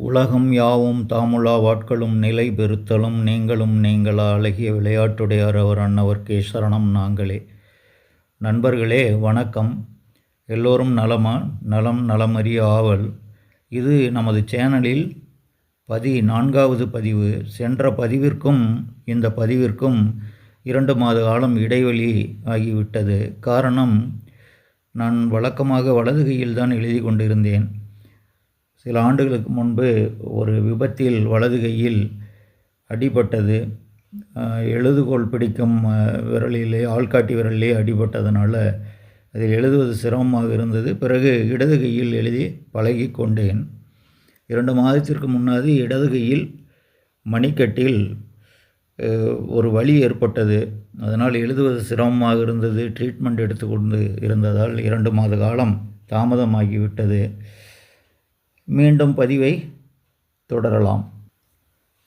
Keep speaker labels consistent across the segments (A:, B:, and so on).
A: உலகம் யாவும் தாமுலா வாட்களும் நிலை பெறுத்தலும் நீங்களும் நீங்களா. அழகிய விளையாட்டுடையார் அவர் அன்னவர்க்கே சரணம் நாங்களே. நண்பர்களே வணக்கம். எல்லோரும் நலமா? நலம் நலமறிய ஆவல். இது நமது சேனலில் பதி நான்காவது பதிவு. சென்ற பதிவிற்கும் இந்த பதிவிற்கும் இரண்டு மாத காலம் இடைவெளி ஆகிவிட்டது. காரணம் நான் வழக்கமாக வலதுகையில் தான் எழுதி கொண்டிருந்தேன். சில ஆண்டுகளுக்கு முன்பு ஒரு விபத்தில் வலது கையில் அடிபட்டது எழுதுகோள் எழுதுகோல் பிடிக்கும் விரலிலே ஆள்காட்டி விரலிலே அடிபட்டதனால் அதில் எழுதுவது சிரமமாக இருந்தது. பிறகு இடது கையில் எழுதி பழகி கொண்டேன் இரண்டு மாதத்திற்கு முன்னாடி இடது கையில் மணிக்கட்டில் ஒரு வலி ஏற்பட்டது. அதனால் எழுதுவது சிரமமாக இருந்தது. ட்ரீட்மெண்ட் எடுத்துக்கொண்டு இருந்ததால் இரண்டு மாத காலம் தாமதமாகிவிட்டது. மீண்டும் பதிவை தொடரலாம்.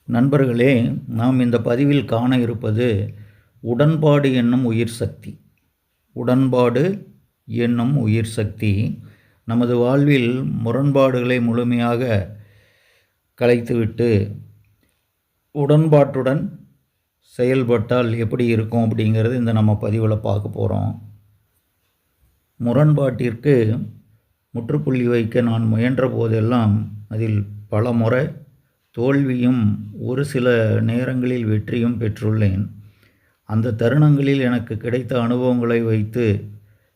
A: நண்பர்களே நாம் இந்த பதிவில் காண இருப்பது உடன்பாடு என்னும் உயிர் சக்தி. உடன்பாடு என்னும் உயிர் சக்தி. நமது வாழ்வில் முரண்பாடுகளை முழுமையாக கலைத்துவிட்டு உடன்பாட்டுடன் செயல்பட்டால் எப்படி இருக்கும் அப்படிங்கிறது இந்த நம்ம பதிவில் பார்க்க போகிறோம் முரண்பாட்டிற்கு முற்றுப்புள்ளி வைக்க நான் முயன்ற போதெல்லாம் அதில் பல முறை தோல்வியும் ஒரு சில நேரங்களில் வெற்றியும் பெற்றுள்ளேன். அந்த தருணங்களில் எனக்கு கிடைத்த அனுபவங்களை வைத்து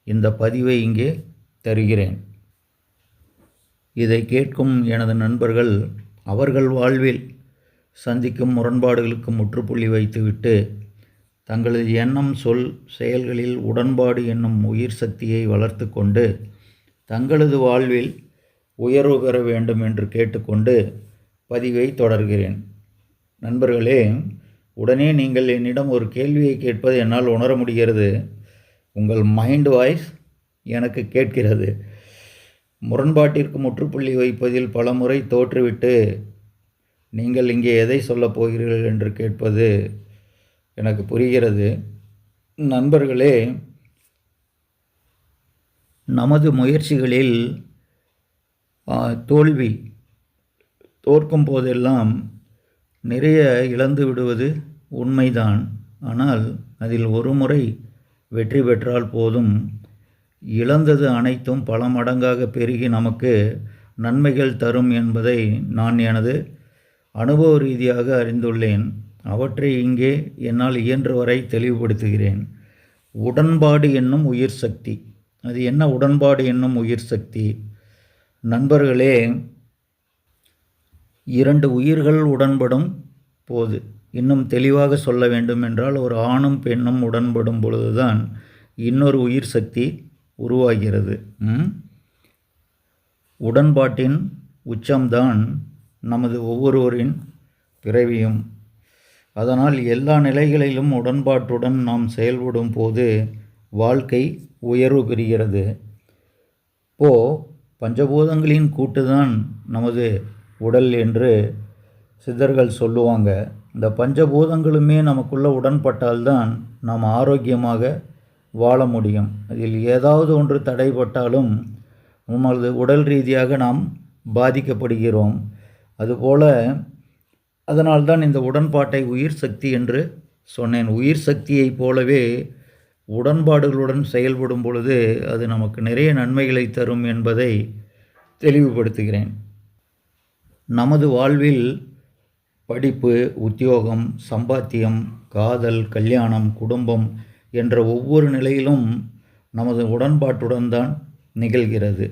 A: இந்த பதிவை இங்கே தருகிறேன். இதை கேட்கும் எனது நண்பர்கள் அவர்கள் வாழ்வில் சந்திக்கும் முரண்பாடுகளுக்கு முற்றுப்புள்ளி வைத்துவிட்டு தங்களது எண்ணம் சொல் செயல்களில் உடன்பாடு என்னும் உயிர் சக்தியை வளர்த்து கொண்டு தங்களது வாழ்வில் உயர்வு பெற வேண்டும் என்று கேட்டுக்கொண்டு பதிவை தொடர்கிறேன். நண்பர்களே உடனே நீங்கள் என்னிடம் ஒரு கேள்வியை கேட்பது என்னால் உணர முடிகிறது. உங்கள் மைண்ட் வாய்ஸ் எனக்கு கேட்கிறது. முரண்பாட்டிற்கு முற்றுப்புள்ளி வைப்பதில் பலமுறை தோற்றுவிட்டு நீங்கள் இங்கே எதை சொல்லப் போகிறீர்கள் என்று கேட்பது எனக்கு புரிகிறது. நண்பர்களே நமது முயற்சிகளில் தோல்வி தோற்கும் போதெல்லாம் நிறைய இழந்து விடுவது உண்மைதான். ஆனால் அதில் ஒரு முறை வெற்றி பெற்றால் போதும். இழந்தது அனைத்தும் பல மடங்காக பெருகி நமக்கு நன்மைகள் தரும் என்பதை நான் எனது அனுபவ ரீதியாக அறிந்துள்ளேன். அவற்றை இங்கே என்னால் இயன்றவரை தெளிவுபடுத்துகிறேன். உடன்பாடு என்னும் உயிர் சக்தி. அது என்ன உடன்பாடு என்னும் உயிர் சக்தி. நண்பர்களே இரண்டு உயிர்கள் உடன்படும் போது இன்னும் தெளிவாக சொல்ல வேண்டும் என்றால் ஒரு ஆணும் பெண்ணும் உடன்படும் பொழுதுதான் இன்னொரு உயிர் சக்தி உருவாகிறது. உடன்பாட்டின் உச்சம்தான் நமது ஒவ்வொருவரின் பிறவியும். அதனால் எல்லா நிலைகளிலும் உடன்பாட்டுடன் நாம் செயல்படும் போது வாழ்க்கை உயர்வு பெறுகிறது இப்போ பஞ்சபூதங்களின் கூட்டுதான் நமது உடல் என்று சித்தர்கள் சொல்லுவாங்க. இந்த பஞ்சபூதங்களுமே நமக்குள்ள உடன்பட்டால்தான் நாம் ஆரோக்கியமாக வாழ முடியும். அதில் ஏதாவது ஒன்று தடைப்பட்டாலும் நமது உடல் ரீதியாக நாம் பாதிக்கப்படுகிறோம். அதுபோல் அதனால்தான் இந்த உடன்பாட்டை உயிர் சக்தி என்று சொன்னேன். உயிர் சக்தியைப் போலவே உடன்பாடுகளுடன் செயல்படும் பொழுது அது நமக்கு நிறைய நன்மைகளை தரும் என்பதை தெளிவுபடுத்துகிறேன். நமது வாழ்வில் படிப்பு உத்தியோகம் சம்பாத்தியம் காதல் கல்யாணம் குடும்பம் என்ற ஒவ்வொரு நிலையிலும் நமது உடன்பாட்டுடன் தான் நிகழ்கிறது.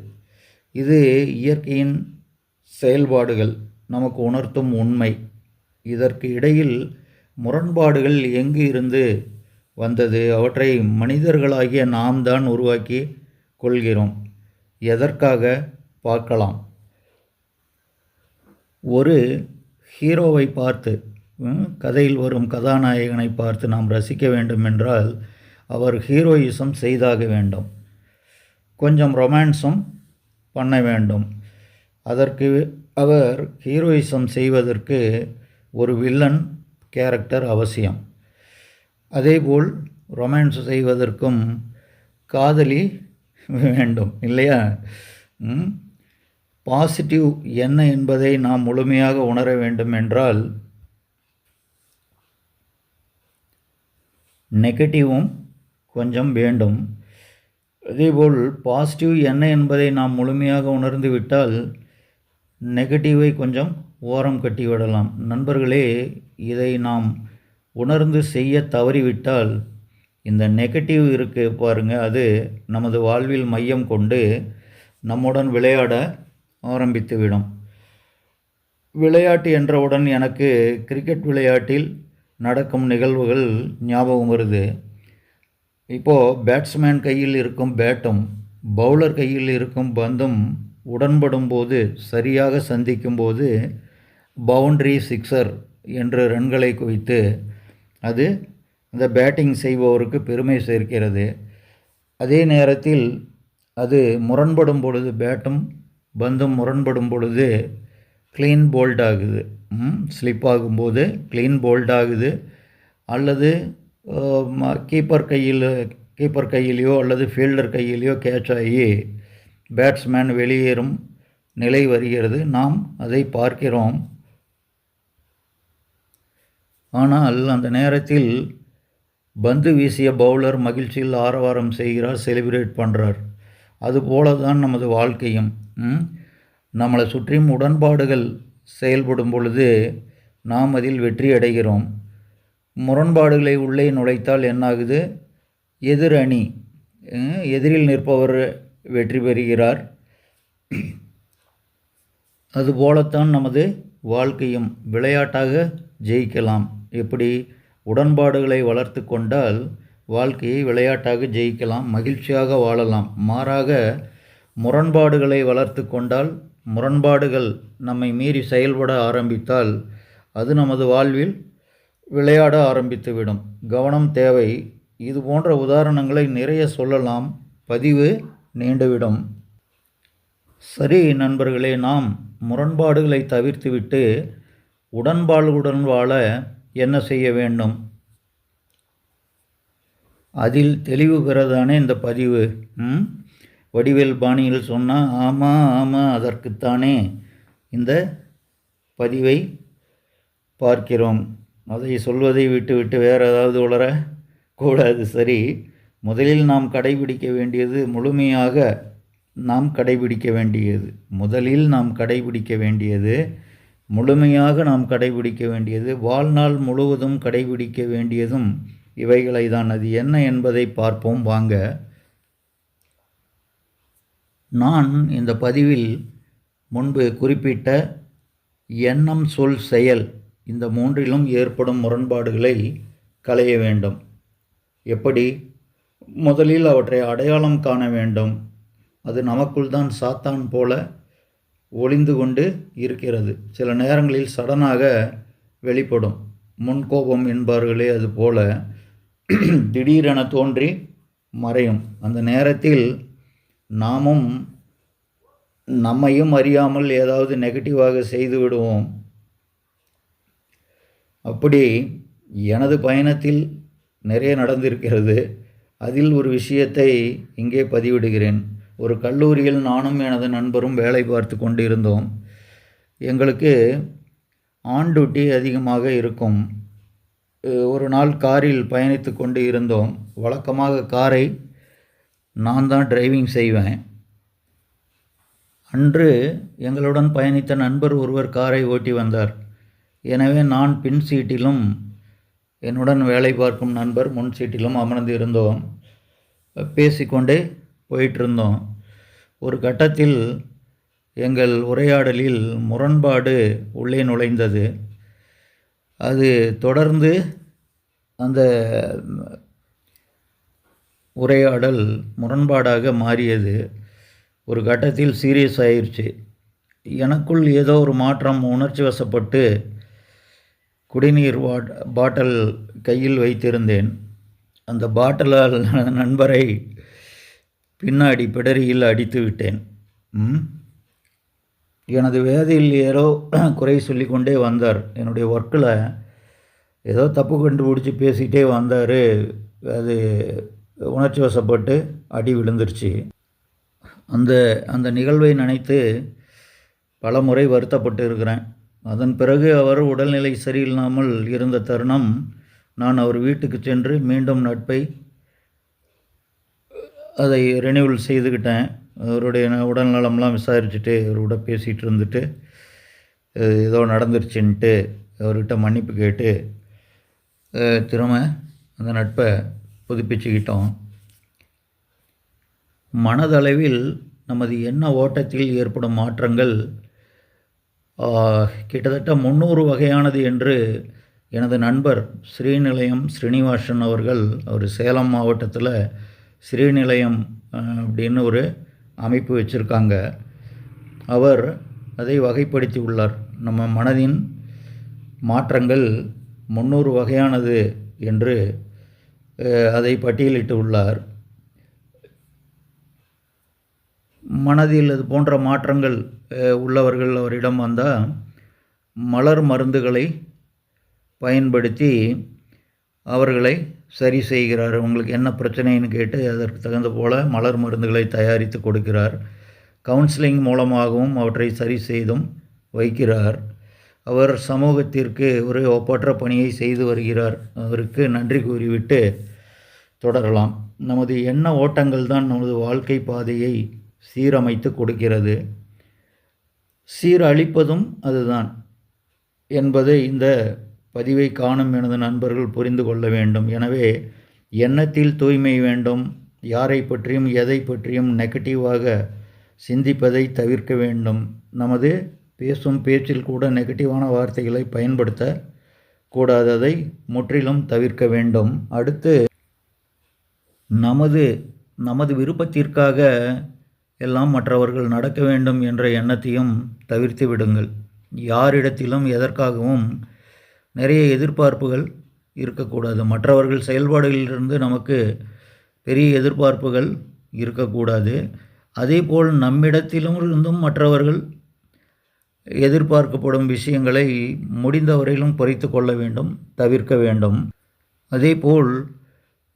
A: இது இயற்கையின் செயல்பாடுகள் நமக்கு உணர்த்தும் உண்மை. இதற்கு இடையில் முரண்பாடுகள் எங்கு இருந்து வந்தது. அவற்றை மனிதர்களாகிய நாம் தான் உருவாக்கி கொள்கிறோம். எதற்காக? பார்க்கலாம். ஒரு ஹீரோவை பார்த்து கதையில் வரும் கதாநாயகனை பார்த்து நாம் ரசிக்க வேண்டும் என்றால் அவர் ஹீரோயிசம் செய்தாக வேண்டும். கொஞ்சம் ரொமான்ஸும் பண்ண வேண்டும். அதற்கு அவர் ஹீரோயிசம் செய்வதற்கு ஒரு வில்லன் கேரக்டர் அவசியம். அதேபோல் ரொமான்ஸ் செய்வதற்கும் காதலி வேண்டும் இல்லையா? பாசிட்டிவ் என்ன என்பதை நாம் முழுமையாக உணர வேண்டும் என்றால் நெகட்டிவும் கொஞ்சம் வேண்டும். அதேபோல் பாசிட்டிவ் என்ன என்பதை நாம் முழுமையாக உணர்ந்து விட்டால் நெகட்டிவை கொஞ்சம் ஓரம் கட்டி விடலாம். நண்பர்களே இதை நாம் உணர்ந்து செய்ய தவறிவிட்டால் இந்த நெகட்டிவ் இருக்கு பாருங்க அது நமது வாழ்வில் மையம் கொண்டு நம்முடன் விளையாட ஆரம்பித்துவிடும். விளையாட்டு என்றவுடன் எனக்கு கிரிக்கெட் விளையாட்டில் நடக்கும் நிகழ்வுகள் ஞாபகம் வருது. இப்போது பேட்ஸ்மேன் கையில் இருக்கும் பேட்டும் பவுலர் கையில் இருக்கும் பந்தும் உடன்படும் போது சரியாக சந்திக்கும் போது பவுண்ட்ரி சிக்ஸர் என்று ரன்களை குவித்து அது அந்த பேட்டிங் செய்பவருக்கு பெருமை சேர்க்கிறது. அதே நேரத்தில் அது முரண்படும் பொழுது பேட்டும் பந்தும் முரண்படும் பொழுது க்ளீன் போல்ட் ஆகுது. ஸ்லிப் ஆகும்போது க்ளீன் போல்ட் ஆகுது. அல்லது கீப்பர் கையில் கீப்பர் கையிலையோ அல்லது ஃபீல்டர் கையிலையோ கேட்ச் ஆகி பேட்ஸ்மேன் வெளியேறும் நிலை வருகிறது. நாம் அதை பார்க்கிறோம். ஆனால் அந்த நேரத்தில் பந்து வீசிய பவுலர் மகிழ்ச்சியில் ஆரவாரம் செய்கிறார் செலிப்ரேட் பண்ணுறார் அதுபோல தான் நமது வாழ்க்கையும். நம்மளை சுற்றியும் உடன்பாடுகள் செயல்படும் பொழுது நாம் அதில் வெற்றி அடைகிறோம். முரண்பாடுகளை உள்ளே நுழைத்தால் என்னாகுது? எதிர் அணி எதிரில் நிற்பவர் வெற்றி பெறுகிறார். அதுபோலத்தான் நமது வாழ்க்கையும் விளையாட்டாக ஜெயிக்கலாம். எப்படி உடன்பாடுகளை வளர்த்து கொண்டால் வாழ்க்கையை விளையாட்டாக ஜெயிக்கலாம் மகிழ்ச்சியாக வாழலாம். மாறாக முரண்பாடுகளை வளர்த்து கொண்டால் முரண்பாடுகள் நம்மை மீறி செயல்பட ஆரம்பித்தால் அது நமது வாழ்வில் விளையாட ஆரம்பித்துவிடும். கவனம் தேவை. இது போன்ற உதாரணங்களை நிறைய சொல்லலாம். பதிவு நீண்டுவிடும். சரி நண்பர்களே நாம் முரண்பாடுகளை தவிர்த்துவிட்டு உடன்பாடுகளுடன் வாழ என்ன செய்ய வேண்டும்? அதில் தெளிவு பெறதானே இந்த பதிவு வடிவேல் பாணியில் சொன்னால் ஆமாம் ஆமாம் அதற்குத்தானே இந்த பதிவை பார்க்கிறோம். அதை சொல்வதை விட்டுவிட்டு வேறு ஏதாவது உளர கூடாது சரி. முதலில் நாம் கடைபிடிக்க வேண்டியது முழுமையாக நாம் கடைபிடிக்க வேண்டியது. முதலில் நாம் கடைபிடிக்க வேண்டியது முழுமையாக நாம் கடைபிடிக்க வேண்டியது வாழ்நாள் முழுவதும் கடைபிடிக்க வேண்டியதும் இவைகளை தான் அது என்ன என்பதை பார்ப்போம். வாங்க. நான் இந்த பதிவில் முன்பு குறிப்பிட்ட எண்ணம் சொல் செயல் இந்த மூன்றிலும் ஏற்படும் முரண்பாடுகளை களைய வேண்டும். எப்படி? முதலில் அவற்றை அடையாளம் காண வேண்டும். அது நமக்குள் தான் சாத்தான் போல ஒளிந்து கொண்டு இருக்கிறது. சில நேரங்களில் சடனாக வெளிப்படும். முன்கோபம் என்பார்களே அது போல திடீரென தோன்றி மறையும். அந்த நேரத்தில் நாமும் நம்மையும் அறியாமல் ஏதாவது நெகட்டிவாக செய்து விடுவோம். அப்படி எனது பயணத்தில் நிறைய நடந்திருக்கிறது. அதில் ஒரு விஷயத்தை இங்கே பதிவிடுகிறேன். ஒரு கல்லூரியில் நானும் எனது நண்பரும் வேலை பார்த்து கொண்டிருந்தோம். எங்களுக்கு ஆன் டியூட்டி அதிகமாக இருக்கும். ஒரு நாள் காரில் பயணித்து கொண்டு இருந்தோம். வழக்கமாக காரை நான் தான் டிரைவிங் செய்வேன். அன்று எங்களுடன் பயணித்த நண்பர் ஒருவர் காரை ஓட்டி வந்தார். எனவே நான் பின் சீட்டிலும் என்னுடன் வேலை பார்க்கும் நண்பர் முன் சீட்டிலும் அமர்ந்து இருந்தோம் பேசிக்கொண்டே போயிட்டுருந்தோம். ஒரு கட்டத்தில் எங்கள் உரையாடலில் முரண்பாடு உள்ளே நுழைந்தது. அது தொடர்ந்து அந்த உரையாடல் முரண்பாடாக மாறியது. ஒரு கட்டத்தில் சீரியஸ் ஆயிடுச்சு எனக்குள் ஏதோ ஒரு மாற்றம் உணர்ச்சி வசப்பட்டு குடிநீர் வாட் பாட்டில் கையில் வைத்திருந்தேன். அந்த பாட்டிலால் நண்பரை பின்னாடி பிடரியில் அடித்து விட்டேன். எனது வேதையில் ஏதோ குறை சொல்லி கொண்டே வந்தார். என்னுடைய ஒர்க்கில் ஏதோ தப்பு கண்டுபிடிச்சி பேசிகிட்டே வந்தார். அது உணர்ச்சி வசப்பட்டு அடி விழுந்துருச்சு. அந்த அந்த நிகழ்வை நினைத்து பல முறை வருத்தப்பட்டு இருக்கிறேன். அதன் பிறகு அவர் உடல்நிலை சரியில்லாமல் இருந்த தருணம் நான் அவர் வீட்டுக்கு சென்று மீண்டும் நட்பை அதை ரெனியூவல் செய்துக்கிட்டேன். அவருடைய உடல்நலம்லாம் விசாரிச்சுட்டு அவரோட பேசிகிட்டு இருந்துட்டு ஏதோ நடந்துருச்சுன்ட்டு அவர்கிட்ட மன்னிப்பு கேட்டு திறமை திரும்ப அந்த நட்பை புதுப்பிச்சுக்கிட்டோம். மனதளவில் நமது எண்ண ஓட்டத்தில் ஏற்படும் மாற்றங்கள் கிட்டத்தட்ட முந்நூறு வகையானது என்று எனது நண்பர் ஸ்ரீநிலையம் ஸ்ரீனிவாசன் அவர்கள் அவர் சேலம் மாவட்டத்தில் ஸ்ரீநிலையம் அப்படின்னு ஒரு அமைப்பு வச்சுருக்காங்க. அவர் அதை வகைப்படுத்தி உள்ளார். நம்ம மனதின் மாற்றங்கள் முந்நூறு வகையானது என்று அதை பட்டியலிட்டு உள்ளார். மனதில் இது போன்ற மாற்றங்கள் உள்ளவர்கள் அவரிடம் வந்தால் மலர் மருந்துகளை பயன்படுத்தி அவர்களை சரி செய்கிறார் உங்களுக்கு என்ன பிரச்சனைன்னு கேட்டு அதற்கு தகுந்த போல மலர் மருந்துகளை தயாரித்து கொடுக்கிறார். கவுன்சிலிங் மூலமாகவும் அவற்றை சரி செய்தும் வைக்கிறார். அவர் சமூகத்திற்கு ஒரு ஒப்பற்ற பணியை செய்து வருகிறார். அவருக்கு நன்றி கூறிவிட்டு தொடரலாம். நமது எண்ண ஓட்டங்கள் தான் நமது வாழ்க்கை பாதையை சீரமைத்து கொடுக்கிறது. சீரழிப்பதும் அதுதான் என்பதை இந்த பதிவை காணும் எனது நண்பர்கள் புரிந்து கொள்ள வேண்டும். எனவே எண்ணத்தில் தூய்மை வேண்டும். யாரை பற்றியும் எதை பற்றியும் நெகட்டிவாக சிந்திப்பதை தவிர்க்க வேண்டும். நமது பேசும் பேச்சில் கூட நெகட்டிவான வார்த்தைகளை பயன்படுத்த கூடாததை முற்றிலும் தவிர்க்க வேண்டும். அடுத்து நமது நமது விருப்பத்திற்காக எல்லாம் மற்றவர்கள் நடக்க வேண்டும் என்ற எண்ணத்தையும் தவிர்த்து விடுங்கள். யாரிடத்திலும் எதற்காகவும் நிறைய எதிர்பார்ப்புகள் இருக்கக்கூடாது. மற்றவர்கள் செயல்பாடுகளிலிருந்து நமக்கு பெரிய எதிர்பார்ப்புகள் இருக்கக்கூடாது. அதேபோல் நம்மிடத்திலும் இருந்தும் மற்றவர்கள் எதிர்பார்க்கப்படும் விஷயங்களை முடிந்தவரையிலும் குறைத்து கொள்ள வேண்டும் தவிர்க்க வேண்டும். அதேபோல்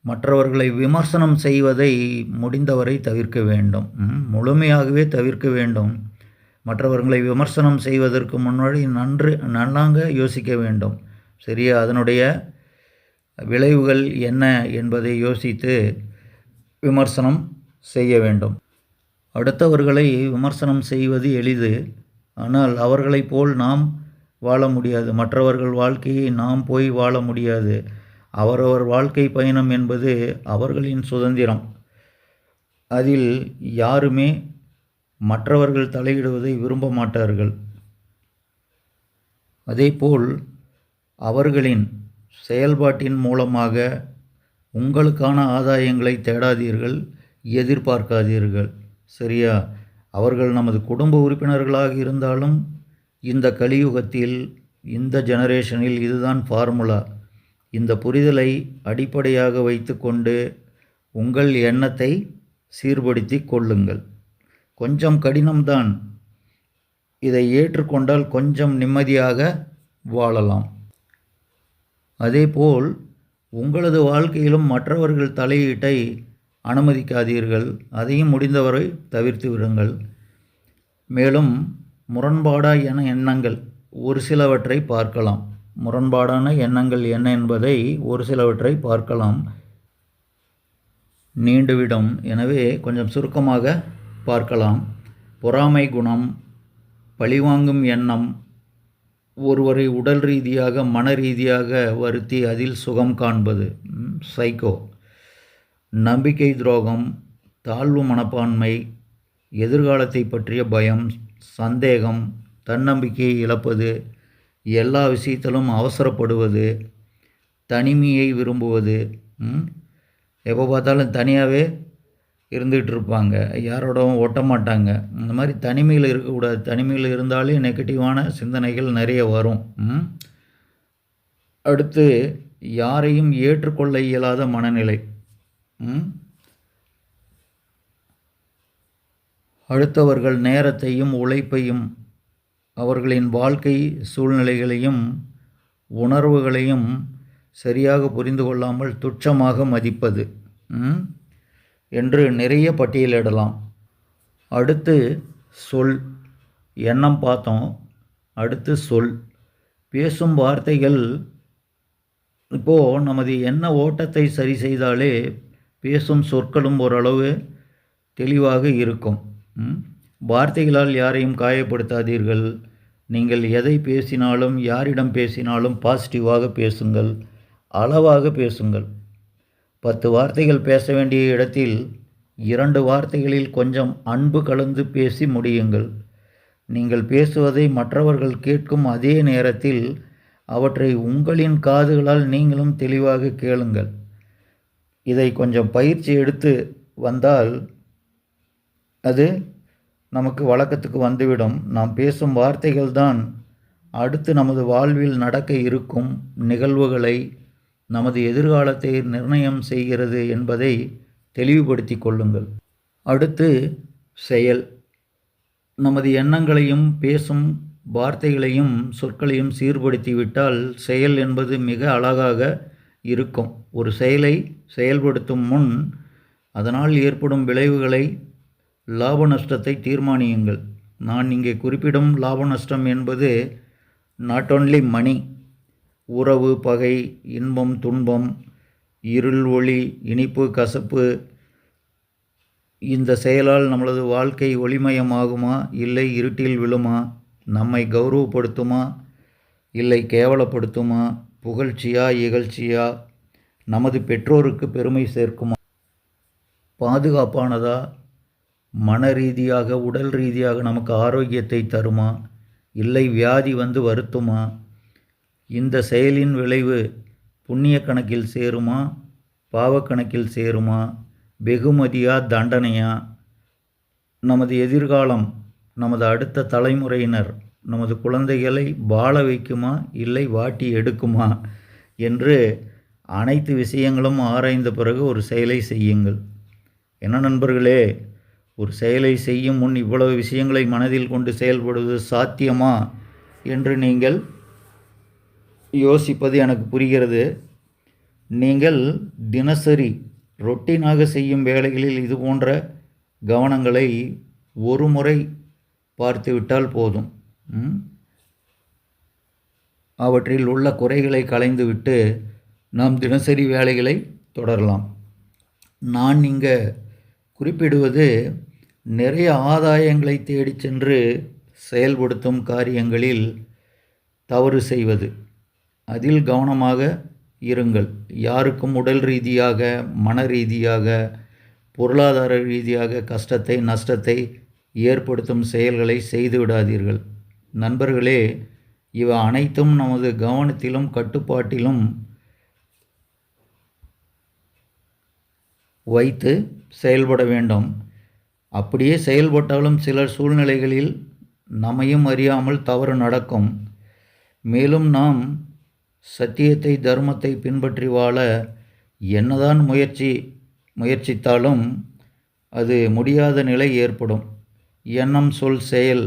A: மற்றவர்களை விமர்சனம் செய்வதை முடிந்தவரை தவிர்க்க வேண்டும். முழுமையாகவே தவிர்க்க வேண்டும். மற்றவர்களை விமர்சனம் செய்வதற்கு முன்னாடி நன்று நன்னாங்க யோசிக்க வேண்டும். சரியா? அதனுடைய விளைவுகள் என்ன என்பதை யோசித்து விமர்சனம் செய்ய வேண்டும். அடுத்தவர்களை விமர்சனம் செய்வது எளிது. ஆனால் அவர்களைப் போல் நாம் வாழ முடியாது. மற்றவர்கள் வாழ்க்கையை நாம் போய் வாழ முடியாது. அவரவர் வாழ்க்கை பயணம் என்பது அவர்களின் சுதந்திரம். அதில் யாருமே மற்றவர்கள் தலையிடுவதை விரும்ப மாட்டார்கள். அதேபோல் அவர்களின் செயல்பாட்டின் மூலமாக உங்களுக்கான ஆதாயங்களை தேடாதீர்கள் எதிர்பார்க்காதீர்கள். சரியா? அவர்கள் நமது குடும்ப உறுப்பினர்களாக இருந்தாலும் இந்த கலியுகத்தில் இந்த ஜெனரேஷனில் இதுதான் ஃபார்முலா. இந்த புரிதலை அடிப்படையாக வைத்துக்கொண்டு உங்கள் எண்ணத்தை சீர்படுத்தி கொள்ளுங்கள். கொஞ்சம் கடினம்தான். இதை ஏற்றுக்கொண்டால் கொஞ்சம் நிம்மதியாக வாழலாம். அதேபோல் உங்களது வாழ்க்கையிலும் மற்றவர்கள் தலையீட்டை அனுமதிக்காதீர்கள். அதையும் முடிந்தவரை தவிர்த்து விடுங்கள். மேலும் முரண்பாடான எண்ணங்கள் ஒரு சிலவற்றை பார்க்கலாம். முரண்பாடான எண்ணங்கள் என்ன என்பதை ஒரு சிலவற்றை பார்க்கலாம். நீண்டுவிடும். எனவே கொஞ்சம் சுருக்கமாக பார்க்கலாம். பொறாமை குணம் பழிவாங்கும் எண்ணம் ஒருவரை உடல் ரீதியாக மன ரீதியாக வருத்தி அதில் சுகம் காண்பது. சைக்கோ நம்பிக்கை துரோகம் தாழ்வு மனப்பான்மை எதிர்காலத்தை பற்றிய பயம் சந்தேகம் தன்னம்பிக்கையை இழப்பது எல்லா விஷயத்திலும் அவசரப்படுவது தனிமையை விரும்புவது. எப்போ பார்த்தாலும் தனியாகவே இருந்துகிட்டு இருப்பாங்க யாரோடவும் ஒட்ட மாட்டாங்க இந்த மாதிரி தனிமையில் இருக்கக்கூடாது. தனிமையில் இருந்தாலே நெகட்டிவான சிந்தனைகள் நிறைய வரும். அடுத்து யாரையும் ஏற்றுக்கொள்ள இயலாத மனநிலை. அடுத்தவர்கள் நேரத்தையும் உழைப்பையும் அவர்களின் வாழ்க்கை சூழ்நிலைகளையும் உணர்வுகளையும் சரியாக புரிந்து கொள்ளாமல் துச்சமாக மதிப்பது. ம், என்று நிறைய பட்டியலிடலாம். அடுத்து சொல். எண்ணம் பார்த்தோம். அடுத்து சொல். பேசும் வார்த்தைகள் இப்போது நமது எண்ண ஓட்டத்தை சரி செய்தாலே பேசும் சொற்களும் ஓரளவு தெளிவாக இருக்கும். வார்த்தைகளால் யாரையும் காயப்படுத்தாதீர்கள். நீங்கள் எதை பேசினாலும் யாரிடம் பேசினாலும் பாசிட்டிவாக பேசுங்கள். அளவாக பேசுங்கள். பத்து வார்த்தைகள் பேச வேண்டிய இடத்தில் இரண்டு வார்த்தைகளில் கொஞ்சம் அன்பு கலந்து பேசி முடியுங்கள். நீங்கள் பேசுவதை மற்றவர்கள் கேட்கும் அதே நேரத்தில் அவற்றை உங்களின் காதுகளால் நீங்களும் தெளிவாக கேளுங்கள். இதை கொஞ்சம் பயிற்சி எடுத்து வந்தால் அது நமக்கு வழக்கத்துக்கு வந்துவிடும். நாம் பேசும் வார்த்தைகள் தான் அடுத்து நமது வாழ்வில் நடக்க இருக்கும் நிகழ்வுகளை நமது எதிர்காலத்தை நிர்ணயம் செய்கிறது என்பதை தெளிவுபடுத்தி கொள்ளுங்கள். அடுத்து செயல். நமது எண்ணங்களையும் பேசும் வார்த்தைகளையும் சொற்களையும் சீர்படுத்திவிட்டால் செயல் என்பது மிக அழகாக இருக்கும். ஒரு செயலை செயல்படுத்தும் முன் அதனால் ஏற்படும் விளைவுகளை லாப நஷ்டத்தை தீர்மானியுங்கள். நான் இங்கே குறிப்பிடும் லாப நஷ்டம் என்பது நாட் ஓன்லி மணி உறவு பகை இன்பம் துன்பம் இருள் ஒளி இனிப்பு கசப்பு இந்த செயலால் நம்மளது வாழ்க்கை ஒளிமயமாகுமா? இல்லை இருட்டில் விழுமா? நம்மை கௌரவப்படுத்துமா? இல்லை கேவலப்படுத்துமா? புகழ்ச்சியா இகழ்ச்சியா? நமது பெற்றோருக்கு பெருமை சேர்க்குமா? பாதுகாப்பானதா? மன ரீதியாக உடல் ரீதியாக நமக்கு ஆரோக்கியத்தை தருமா? இல்லை வியாதி வந்து வருத்துமா? இந்த செயலின் விளைவு புண்ணிய கணக்கில் சேருமா? பாவக்கணக்கில் சேருமா? வெகுமதியா தண்டனையா? நமது எதிர்காலம் நமது அடுத்த தலைமுறையினர் நமது குழந்தைகளை வாழ வைக்குமா? இல்லை வாட்டி எடுக்குமா? என்று அனைத்து விஷயங்களும் ஆராய்ந்த பிறகு ஒரு செயலை செய்யுங்கள். என்ன நண்பர்களே ஒரு செயலை செய்யும் முன் இவ்வளவு விஷயங்களை மனதில் கொண்டு செயல்படுவது சாத்தியமா? என்று நீங்கள் யோசிப்பது எனக்கு புரிகிறது. நீங்கள் தினசரி ரொட்டீனாக செய்யும் வேலைகளில் இது போன்ற கவனங்களை ஒரு முறை பார்த்துவிட்டால் போதும். அவற்றில் உள்ள குறைகளை களைந்துவிட்டு நாம் தினசரி வேலைகளை தொடரலாம். நான் இங்கே குறிப்பிடுவது நிறைய ஆதாயங்களை தேடிச் சென்று செயல்படுத்தும் காரியங்களில் தவறு செய்வது. அதில் கவனமாக இருங்கள். யாருக்கும் உடல் ரீதியாக மன ரீதியாக பொருளாதார ரீதியாக கஷ்டத்தை நஷ்டத்தை ஏற்படுத்தும் செயல்களை செய்து விடாதீர்கள். நண்பர்களே இவை அனைத்தும் நமது கவனத்திலும் கட்டுப்பாட்டிலும் வைத்து செயல்பட வேண்டும். அப்படியே செயல்பட்டாலும் சில சூழ்நிலைகளில் நம்மையும் அறியாமல் தவறு நடக்கும். மேலும் நாம் சத்தியத்தை தர்மத்தை பின்பற்றி வாழ என்னதான் முயற்சி முயற்சித்தாலும் அது முடியாத நிலை ஏற்படும். எண்ணம் சொல் செயல்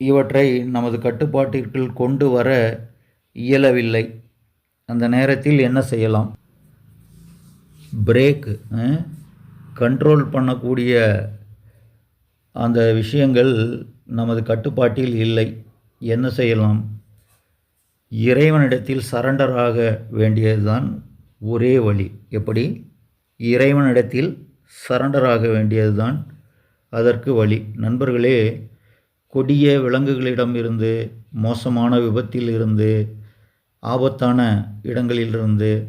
A: இவற்றை நமது கட்டுப்பாட்டிற்குள் கொண்டு வர இயலவில்லை. அந்த நேரத்தில் என்ன செய்யலாம்? பிரேக் கண்ட்ரோல் பண்ணக்கூடிய அந்த விஷயங்கள் நமது கட்டுப்பாட்டில் இல்லை. என்ன செய்யலாம்? இறைவனிடத்தில் சரண்டர் ஆக வேண்டியதுதான் ஒரே வழி. எப்படி? இறைவனிடத்தில் சரண்டர் ஆக வேண்டியதுதான் அதற்கு வழி. நண்பர்களே கொடிய விலங்குகளிடம் இருந்து மோசமான விபத்தில் இருந்து ஆபத்தான இடங்களிலிருந்து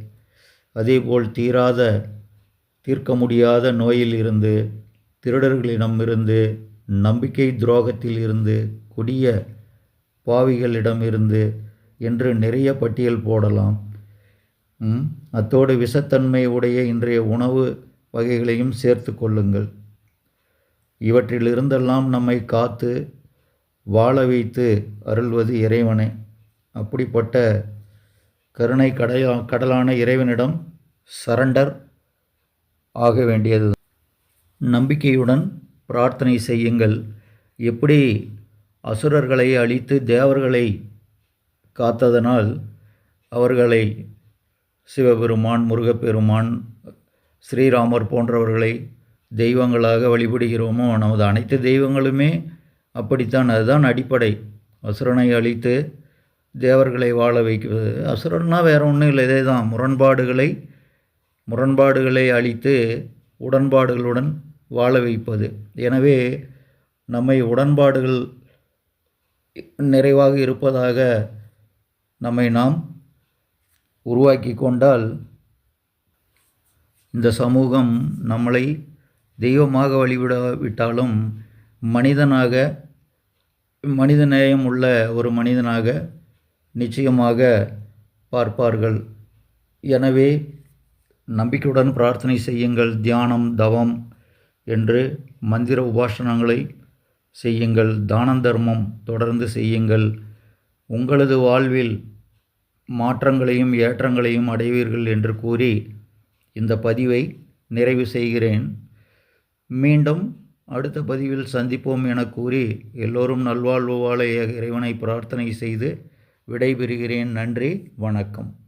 A: அதேபோல் தீராத தீர்க்க முடியாத நோயில் இருந்து திருடர்களிடமிருந்து நம்பிக்கை துரோகத்தில் இருந்து கொடிய பாவிகளிடமிருந்து என்று நிறைய பட்டியல் போடலாம். ம், அத்தோடு விஷத்தன்மை உடைய இன்றைய உணவு வகைகளையும் சேர்த்து கொள்ளுங்கள். இவற்றிலிருந்தெல்லாம் நம்மை காத்து வாழ வைத்து அருள்வது இறைவனை. அப்படிப்பட்ட கருணை கடலா கடலான இறைவனிடம் சரண்டர் ஆக வேண்டியது. நம்பிக்கையுடன் பிரார்த்தனை செய்யுங்கள். எப்படி அசுரர்களை அழித்து தேவர்களை காத்ததனால் அவர்களை சிவபெருமான் முருகப்பெருமான் ஸ்ரீராமர் போன்றவர்களை தெய்வங்களாக வழிபடுகிறோமோ நமது அனைத்து தெய்வங்களுமே அப்படித்தான் அதுதான் அடிப்படை. அசுரனை அழித்து தேவர்களை வாழ வைக்கிறது அசுரன்னா வேறு ஒன்றும் இல்லை இதே தான் முரண்பாடுகளை முரண்பாடுகளை அழித்து உடன்பாடுகளுடன் வாழ வைப்பது. எனவே நம்மை உடன்பாடுகள் நிறைவாக இருப்பதாக நம்மை நாம் உருவாக்கி கொண்டால் இந்த சமூகம் நம்மளை தெய்வமாக வழிவிடாவிட்டாலும் மனிதனாக மனித நேயம் உள்ள ஒரு மனிதனாக நிச்சயமாக பார்ப்பார்கள். எனவே நம்பிக்கையுடன் பிரார்த்தனை செய்யுங்கள் தியானம் தவம் என்று மந்திர உபாசனங்களை செய்யுங்கள் தானந்தர்மம் தொடர்ந்து செய்யுங்கள். உங்களது வாழ்வில் மாற்றங்களையும் ஏற்றங்களையும் அடைவீர்கள் என்று கூறி இந்த பதிவை நிறைவு செய்கிறேன். மீண்டும் அடுத்த பதிவில் சந்திப்போம் என கூறி எல்லோரும் நல்வாழ்வு வாழ இறைவனை பிரார்த்தனை செய்து விடைபெறுகிறேன். நன்றி வணக்கம்.